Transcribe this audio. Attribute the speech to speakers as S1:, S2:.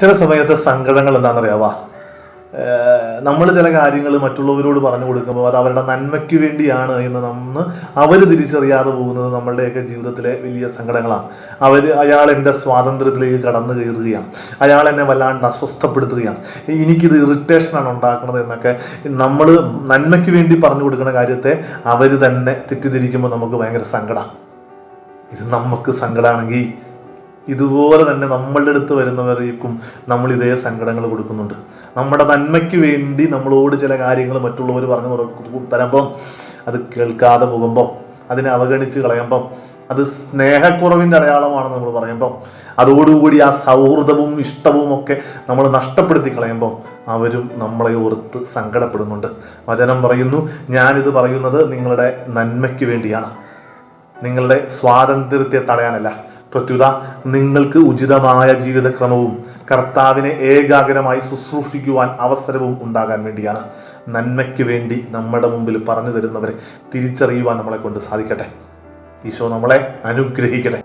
S1: ചില സമയത്ത് സങ്കടങ്ങൾ എന്താണെന്നറിയാവാ? നമ്മൾ ചില കാര്യങ്ങൾ മറ്റുള്ളവരോട് പറഞ്ഞു കൊടുക്കുമ്പോൾ അത് അവരുടെ നന്മയ്ക്ക് വേണ്ടിയാണ് എന്ന് നമ്മൾ അവർ തിരിച്ചറിയാതെ പോകുന്നത് നമ്മളുടെയൊക്കെ ജീവിതത്തിലെ വലിയ സങ്കടങ്ങളാണ്. അവർ അയാൾ എന്റെ സ്വാതന്ത്ര്യത്തിലേക്ക് കടന്നു കയറുകയാണ്. അയാൾ എന്നെ വല്ലാണ്ട് അസ്വസ്ഥപ്പെടുത്തുകയാണ്. എനിക്കിത് ഇറിറ്റേഷനാണ് ഉണ്ടാക്കുന്നത് എന്നൊക്കെ നമ്മൾ നന്മയ്ക്ക് വേണ്ടി പറഞ്ഞു കൊടുക്കുന്ന കാര്യത്തെ അവർ തന്നെ തെറ്റിദ്ധരിക്കുമ്പോൾ നമുക്ക് ഭയങ്കര സങ്കടമാണ് ഇത് നമുക്ക് സങ്കടമാണെങ്കിൽ ഇതുപോലെ തന്നെ നമ്മളുടെ അടുത്ത് വരുന്നവരേക്കും നമ്മൾ ഇതേ സങ്കടങ്ങൾ കൊടുക്കുന്നുണ്ട്. നമ്മുടെ നന്മയ്ക്ക് വേണ്ടി നമ്മളോട് ചില കാര്യങ്ങൾ മറ്റുള്ളവർ പറഞ്ഞു തരുമ്പം അത് കേൾക്കാതെ പോകുമ്പോൾ അതിനെ അവഗണിച്ച് കളയുമ്പം അത് സ്നേഹക്കുറവിന്റെ അടയാളമാണെന്ന് നമ്മൾ പറയുമ്പോൾ അതോടുകൂടി ആ സൗഹൃദവും ഇഷ്ടവും ഒക്കെ നമ്മൾ നഷ്ടപ്പെടുത്തി കളയുമ്പോൾ അവരും നമ്മളെ ഓർത്ത് സങ്കടപ്പെടുന്നുണ്ട്. വചനം പറയുന്നു ഞാനിത് പറയുന്നത് നിങ്ങളുടെ നന്മയ്ക്ക് വേണ്ടിയാണ്. നിങ്ങളുടെ സ്വാതന്ത്ര്യത്തെ തടയാനല്ല പ്രത്യുത നിങ്ങൾക്ക് ഉചിതമായ ജീവിതക്രമവും കർത്താവിനെ ഏകാഗ്രമായി ശുശ്രൂഷിക്കുവാൻ അവസരവും ഉണ്ടാകാൻ വേണ്ടിയാണ്. നന്മയ്ക്ക് വേണ്ടി നമ്മുടെ മുമ്പിൽ പറഞ്ഞു തരുന്നവരെ തിരിച്ചറിയുവാൻ നമ്മളെ കൊണ്ട് സാധിക്കട്ടെ. ഈശോ നമ്മളെ അനുഗ്രഹിക്കട്ടെ.